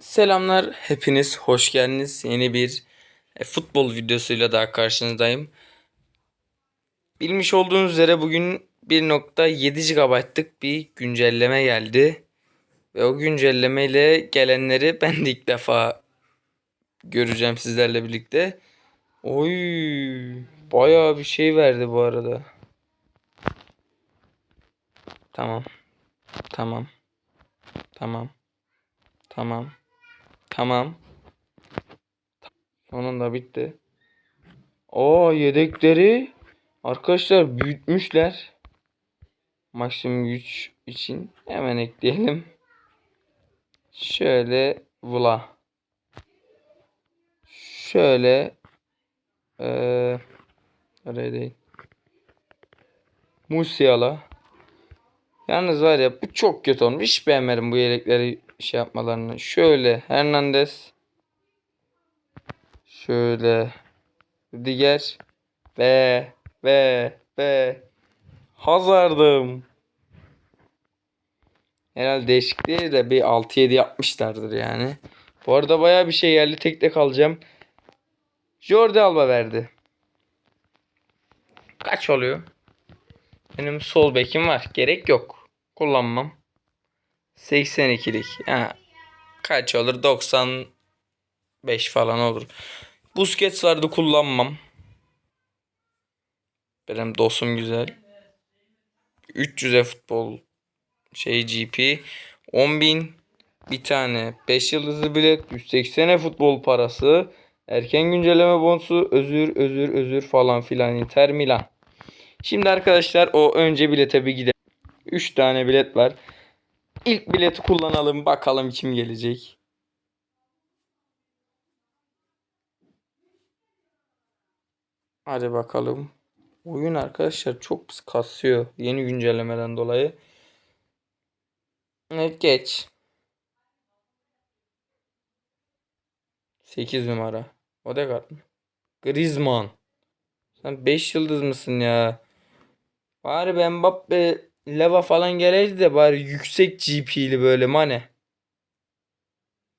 Selamlar hepiniz hoş geldiniz. Yeni bir e, futbol videosuyla daha karşınızdayım. Bilmiş olduğunuz üzere bugün 1.7 GB'lık bir güncelleme geldi. Ve o güncelleme ile gelenleri ben de ilk defa göreceğim sizlerle birlikte. Oy bayağı bir şey verdi bu arada. Tamam. Tamam. Tamam. Tamam. Tamam. Sonunda bitti. O yedekleri arkadaşlar büyütmüşler. Maksimum güç için hemen ekleyelim. Şöyle vula. Şöyle oraya değil. Musiala. Yalnız var ya bu çok kötü olmuş. Hiç beğenmedim bu yelekleri şey yapmalarını. Şöyle Hernandez. Şöyle Diğer ve ve ve Hazardım. Herhalde değişik değil de bir 6-7 yapmışlardır yani. Bu arada baya bir şey geldi. Tek tek alacağım. Jordi Alba verdi. Kaç oluyor? Benim sol bekim var. Gerek yok. Kullanmam. 82'lik. Ha, kaç olur? 95 falan olur. Busquets vardı kullanmam. Benim dostum güzel. 300'e futbol şey GP 10.000 bir tane 5 yıldızlı bilet 180'e futbol parası erken güncelleme bonusu özür özür özür falan filan Inter Milan. Şimdi arkadaşlar o önce bilete bir gidelim. 3 tane bilet var. İlk bileti kullanalım bakalım kim gelecek. Hadi bakalım. Oyun arkadaşlar çok kasıyor yeni güncellemeden dolayı. Evet geç. 8 numara. Odegaard mı? Griezmann. Sen 5 yıldız mısın ya? Bari Mbappe Leva falan geleydi de bari yüksek GP'li böyle Mane.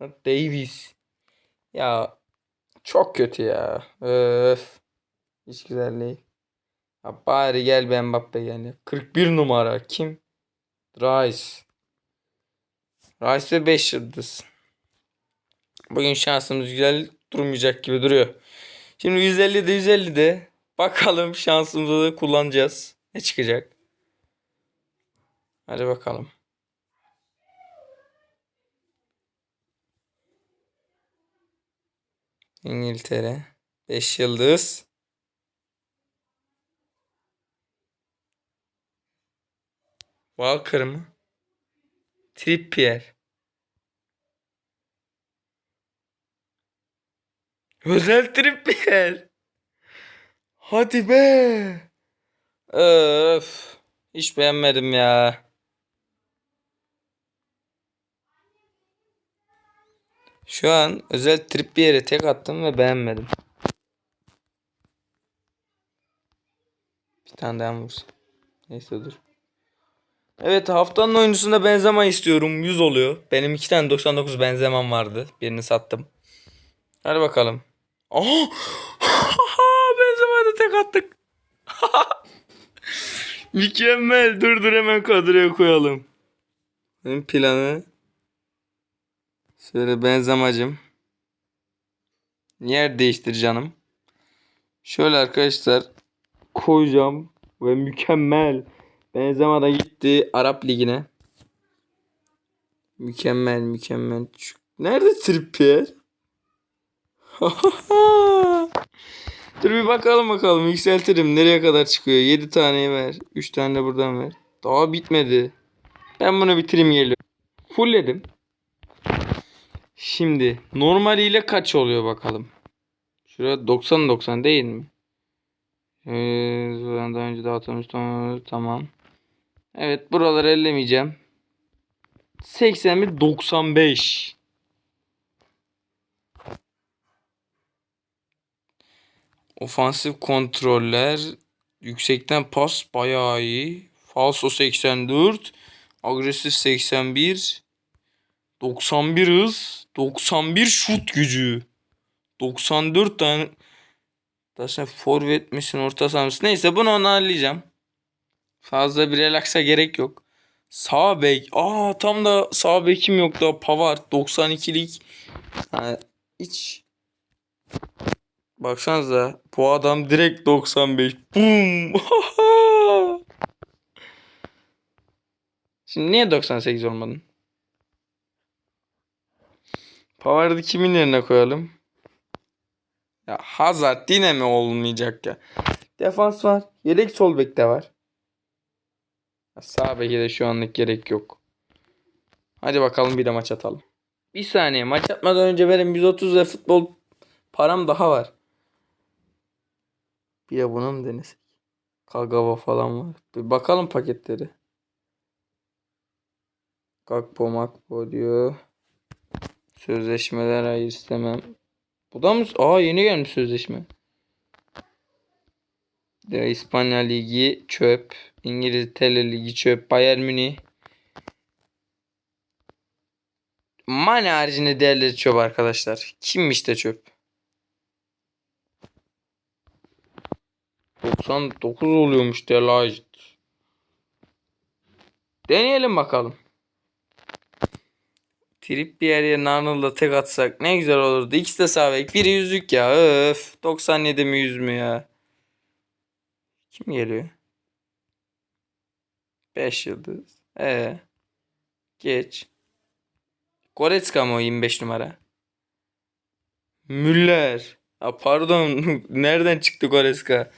Davies. Ya çok kötü ya. Öf. Hiç güzel değil. Ya bari gel be Mbappe gel. 41 numara kim? Rice. Rice ve 5 yıldız. Bugün şansımız güzel durmayacak gibi duruyor. Şimdi 150 de 150 de bakalım şansımızı da kullanacağız. Ne çıkacak? Hadi bakalım. İngiltere 5 yıldız. Walker mı? Trippier. Özel Trippier. Hadi be. Öf. Hiç beğenmedim ya. Şu an özel Trippier'e tek attım ve beğenmedim. Bir tane daha vursun. Neyse dur. Evet haftanın oyuncusunda Benzema istiyorum. 100 oluyor. Benim iki tane 99 Benzema'm vardı. Birini sattım. Hadi bakalım. Aha! Benzema'ya da tek attık. Mükemmel. Dur dur hemen kadroya koyalım. Benim planı Şöyle Benzema'cım. Yer değiştir canım. Şöyle arkadaşlar koyacağım ve mükemmel. Benzema da gitti Arap Ligi'ne. Mükemmel mükemmel. Nerede Trippier? Dur bir bakalım bakalım yükseltirim. Nereye kadar çıkıyor? 7 tane ver. 3 tane de buradan ver. Daha bitmedi. Ben bunu bitireyim geliyorum. Fullledim. Şimdi normaliyle kaç oluyor bakalım. Şurada 90 90 değil mi? Ee, ben daha önce dağıtmıştım. Tamam. Evet buraları ellemeyeceğim. 81 95. Ofansif kontroller. Yüksekten pas bayağı iyi. Falso 84. Agresif 81. 91 hız, 91 şut gücü. 94 tane sen forvet misin, orta saha mısın? Neyse bunu anlayacağım. Fazla bir relaksa gerek yok. Sağ bek. Aa tam da sağ bekim yok da Pavard 92'lik. Yani hiç Baksanıza bu adam direkt 95. Boom. Şimdi niye 98 olmadın? Pavard'ı kimin yerine koyalım? Ya Hazard yine mi olmayacak ya? Defans var. Yedek sol bek de var. Sağ beke de şu anlık gerek yok. Hadi bakalım bir de maç atalım. Bir saniye maç atmadan önce benim 130 lira futbol param daha var. Bir de buna mı denesek? Kagawa falan var. Bir bakalım paketleri. Gakpo makpo diyor. Sözleşmeler hayır istemem. Bu da mı? Aa yeni gelmiş sözleşme. De İspanya Ligi çöp. İngiltere Ligi çöp. Bayern Münih. Mane haricinde değerleri çöp arkadaşlar. Kimmiş de çöp? 99 oluyormuş Delight. Deneyelim bakalım. Trip bir yere Arnold'a tek atsak ne güzel olurdu. İkisi de sağ bek. Biri yüzük ya. Öf. 97 mi 100 mü ya? Kim geliyor? 5 yıldız. Ee. Geç. Goretzka mı o 25 numara? Müller. Ha pardon. Nereden çıktı Goretzka?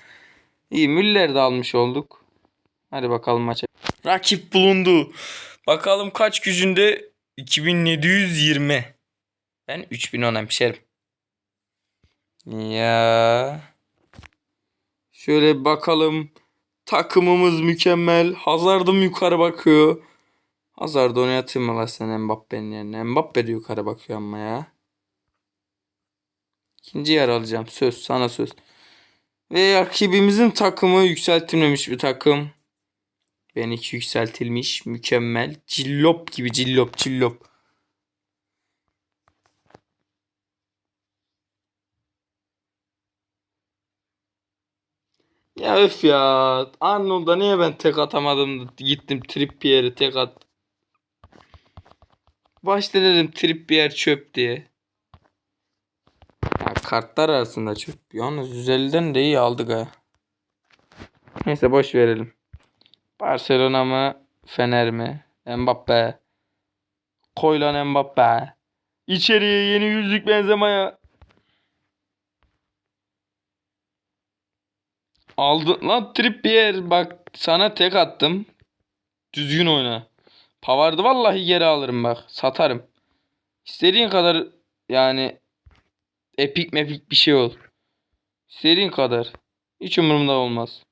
İyi Müller de almış olduk. Hadi bakalım maça. Rakip bulundu. Bakalım kaç gücünde 2720. Ben 3010 hemşerim. Ya. Şöyle bakalım. Takımımız mükemmel. Hazard'ım yukarı bakıyor. Hazard oynatayım mı lan sen Mbappe'nin yerine? Mbappe de yukarı bakıyor ama ya. İkinci yer alacağım. Söz sana söz. Ve rakibimizin takımı yükseltilmemiş bir takım. Benimki yükseltilmiş. Mükemmel. Cillop gibi cillop cillop. Ya öf ya. Arnold'a niye ben tek atamadım da gittim Trippier'e tek at. Başta dedim Trippier çöp diye. Ya kartlar arasında çöp. Yalnız 150'den de iyi aldık ha. Neyse boş verelim. Barcelona mı? Fener mi? Mbappe. Koy lan Mbappe. İçeriye yeni yüzlük benzemeye. Aldı lan Trippier bak sana tek attım. Düzgün oyna. Pavard'ı vallahi geri alırım bak. Satarım. İstediğin kadar yani epik mepik bir şey ol. İstediğin kadar. Hiç umurumda olmaz.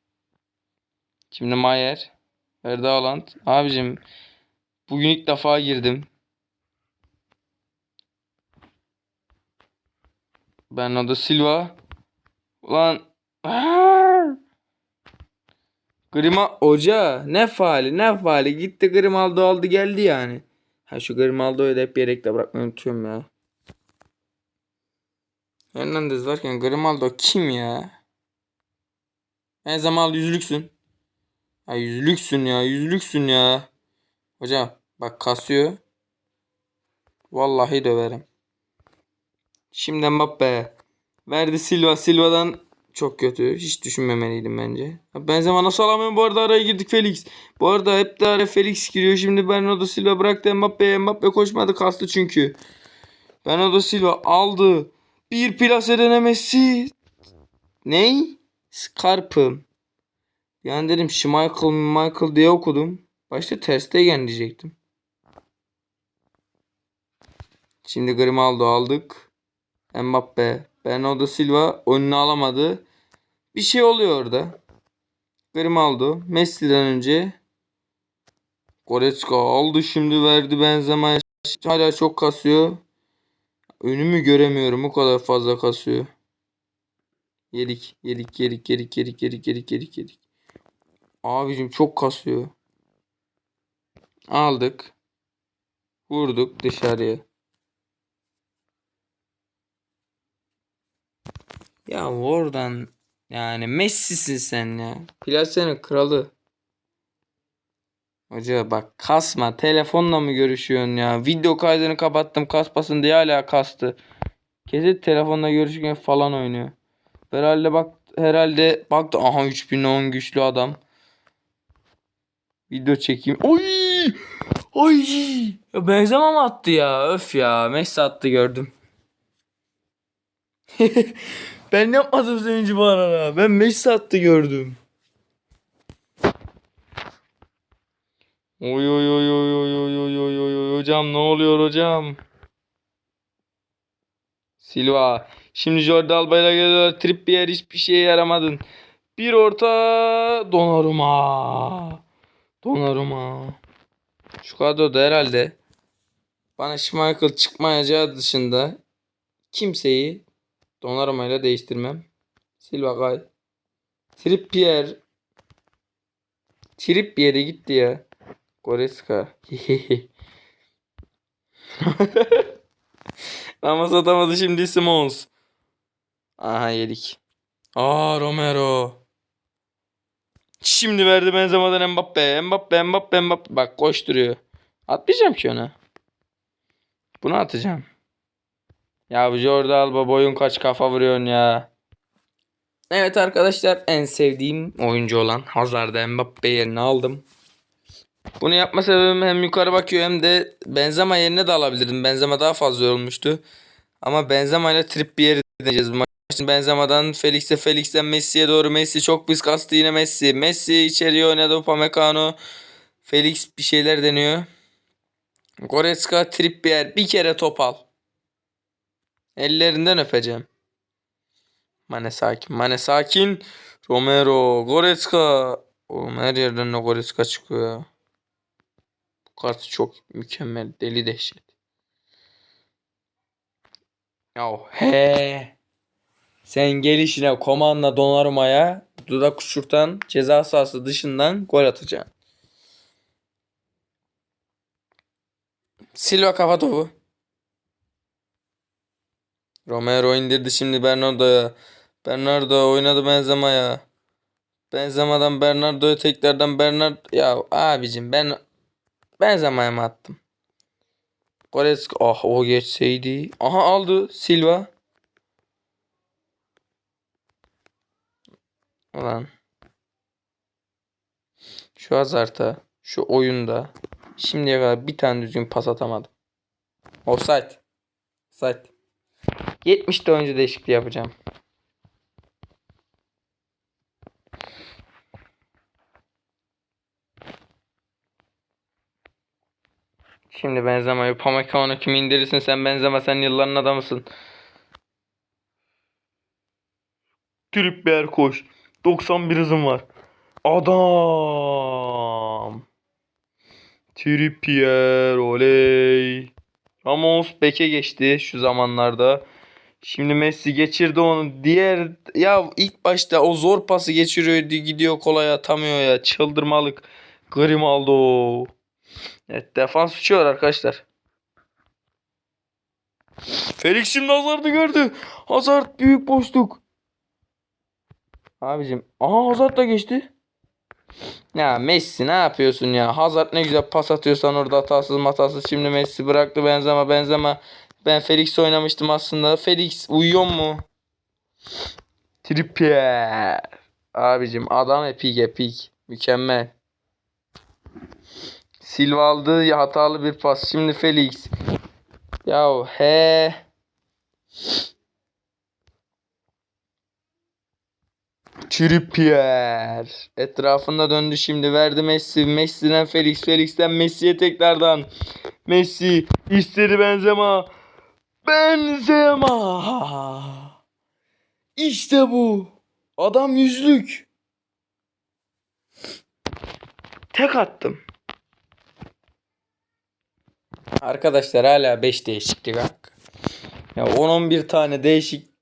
Şimdi Mayer. Haaland. Abicim bugün ilk defa girdim. Bernardo Silva. Ulan. Grima hoca ne faali ne faali gitti Grimaldo aldı geldi yani. Ha şu Grimaldo'yu da hep yedekte bırakmayı unutuyorum ya. Hernandez varken Grimaldo kim ya? Her zaman yüzlüksün. Ya yüzlüksün ya yüzlüksün ya. Hocam bak kasıyor. Vallahi döverim. Şimdi Mbappe. Verdi Silva. Silva'dan çok kötü. Hiç düşünmemeliydim bence. Benzema nasıl alamıyorum? Bu arada araya girdik Felix. Bu arada hep de araya Felix giriyor. Şimdi Bernardo Silva bıraktı Mbappe'ye. Mbappe koşmadı kastı çünkü. Bernardo Silva aldı. Bir plase denemesi. Ney? Scarp'ın. Yani dedim Schmeichel Michael diye okudum. Başta Ter Stegen diyecektim. Şimdi Grimaldo aldık. Mbappe. Bernardo Silva önünü alamadı. Bir şey oluyor orada. Grimaldo. Messi'den önce. Goretzka aldı şimdi verdi Benzema'ya. Hala çok kasıyor. Önümü göremiyorum. O kadar fazla kasıyor. Yedik. Yedik. Yedik. Yedik. Yedik. Yedik. Yedik. Yedik. Yedik. Abicim çok kasıyor. Aldık. Vurduk dışarıya. Ya oradan yani Messi'sin sen ya. Plasenin kralı. Hoca bak kasma. Telefonla mı görüşüyorsun ya? Video kaydını kapattım kasmasın diye hala kastı. Kesin telefonla görüşürken falan oynuyor. Herhalde bak herhalde baktı aha 3010 güçlü adam. Video çekeyim. Oy! Oy! Benzema mı attı ya? Öf ya. Messi attı gördüm. ben yapmadım seninci bu arada. Ben Messi attı gördüm. Oy oy oy oy oy oy oy oy oy oy hocam ne oluyor hocam? Silva. Şimdi Jordi Alba ile geliyor. Trippier hiçbir şeye yaramadın. Bir orta Donnarumma. Donnarumma. Şu kadroda herhalde bana Schmeichel çıkmayacağı dışında kimseyi Donnarumma ile değiştirmem. Silva kay. Trippier. Trippier'e gitti ya. Goretzka. Ama satamadı şimdi Simons. Aha yedik. Aa Romero. Şimdi verdi Benzema'dan Mbappe. Mbappe, Mbappe, Mbappe. Bak koşturuyor. Atmayacağım ki ona. Bunu atacağım. Ya bu Jordi Alba boyun kaç kafa vuruyorsun ya. Evet arkadaşlar en sevdiğim oyuncu olan Hazard'da Mbappe yerine aldım. Bunu yapma sebebim hem yukarı bakıyor hem de Benzema yerine de alabilirdim. Benzema daha fazla olmuştu. Ama Benzema ile Trippier'i deneyeceğiz bu maç. Şimdi Benzema'dan Felix'e, Felix'ten Messi'ye doğru. Messi çok biz yine Messi. Messi içeriye oynadı Upamecano. Felix bir şeyler deniyor. Goretzka, Trippier bir kere top al. Ellerinden öpeceğim. Mane sakin. Mane sakin. Romero. Goretzka. Oğlum her yerden de Goretzka çıkıyor. Bu kartı çok mükemmel. Deli dehşet. Ya he. Sen gelişine komanla Donnarumma'ya dudak uçurtan ceza sahası dışından gol atacaksın. Silva kafa topu. Romero indirdi şimdi Bernardo'ya. Bernardo oynadı Benzema'ya. Benzema'dan Bernardo'ya tekrardan Bernard ya abicim ben Benzema'ya mı attım? Goretzka ah o geçseydi. Aha aldı Silva. Ulan. Şu Hazard'a, şu oyunda şimdiye kadar bir tane düzgün pas atamadım. Offside. Offside. 70'te önce değişikliği yapacağım. Şimdi Benzema'yı Upamecano kimi indirirsin sen Benzema sen yılların adamısın. Trippier koş. 91 hızım var. Adam. Trippier oley. Ramos beke geçti şu zamanlarda. Şimdi Messi geçirdi onu. Diğer ya ilk başta o zor pası geçiriyor gidiyor kolay atamıyor ya. Çıldırmalık. Grimaldo. Evet defans uçuyor arkadaşlar. Felix şimdi Hazard'ı gördü. Hazard büyük boşluk. Abicim. Aha Hazard da geçti. Ya Messi ne yapıyorsun ya? Hazard ne güzel pas atıyorsan orada hatasız matasız. Şimdi Messi bıraktı Benzema Benzema. Ben Felix oynamıştım aslında. Felix uyuyor mu? Trippier. Abicim adam epik epik. Mükemmel. Silva aldı ya hatalı bir pas. Şimdi Felix. Yahu he. Trippier. Etrafında döndü şimdi. Verdi Messi. Messi'den Felix. Felix'ten Messi'ye tekrardan. Messi. istedi Benzema. Benzema. İşte bu. Adam yüzlük. Tek attım. Arkadaşlar hala 5 değişiklik hakkı. Ya 10-11 tane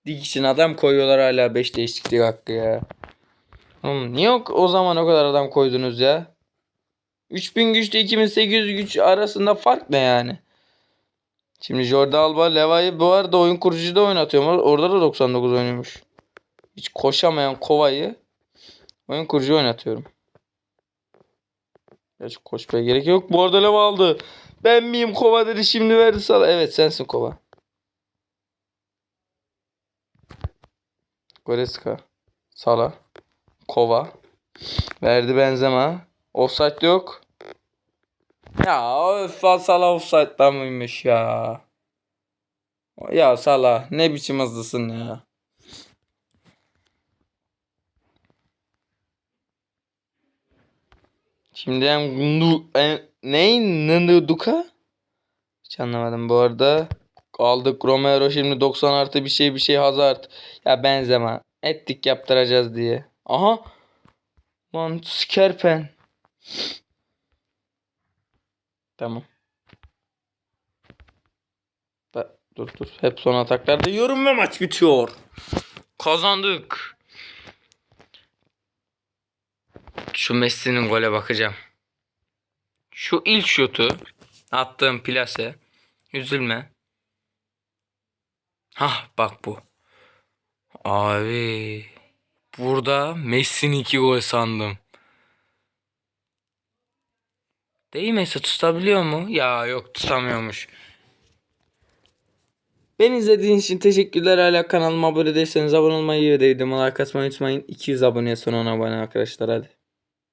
değişiklik için adam koyuyorlar hala 5 değişiklik hakkı ya. Oğlum niye o, o zaman o kadar adam koydunuz ya? 3000 güçle 2800 güç arasında fark ne yani? Şimdi Jordi Alba Leva'yı bu arada oyun kurucuda oynatıyorlar. Orada da 99 oynuyormuş. Hiç koşamayan Kova'yı oyun kurucu oynatıyorum. Gerçi koşmaya gerek yok. Bu arada Leva aldı. Ben miyim Kova dedi şimdi verdi sana. Evet sensin Kova. Goretzka. Sala. Kova. Verdi Benzema. Offside yok. Ya öf Salah offside'dan mıymış ya? Ya Salah ne biçim hızlısın ya. Şimdi nu en, ne Nınduka? Hiç anlamadım bu arada. Aldık Romero şimdi 90 artı bir şey bir şey Hazard. Ya benzeme. Ettik yaptıracağız diye. Aha. Lan Skerpen. Tamam. Da, dur dur. Hep son ataklarda yorum ve maç bitiyor. Kazandık. Şu Messi'nin gole bakacağım. Şu ilk şutu attığım plase. Üzülme. Hah bak bu. Abi. Burada Messi'nin iki gol sandım. Değmese tutabiliyor mu? Ya yok tutamıyormuş. Beni izlediğiniz için teşekkürler. Hala kanalıma abone değilseniz abone olmayı ve videoma like atmayı unutmayın. 200 aboneye son 10 abone arkadaşlar hadi.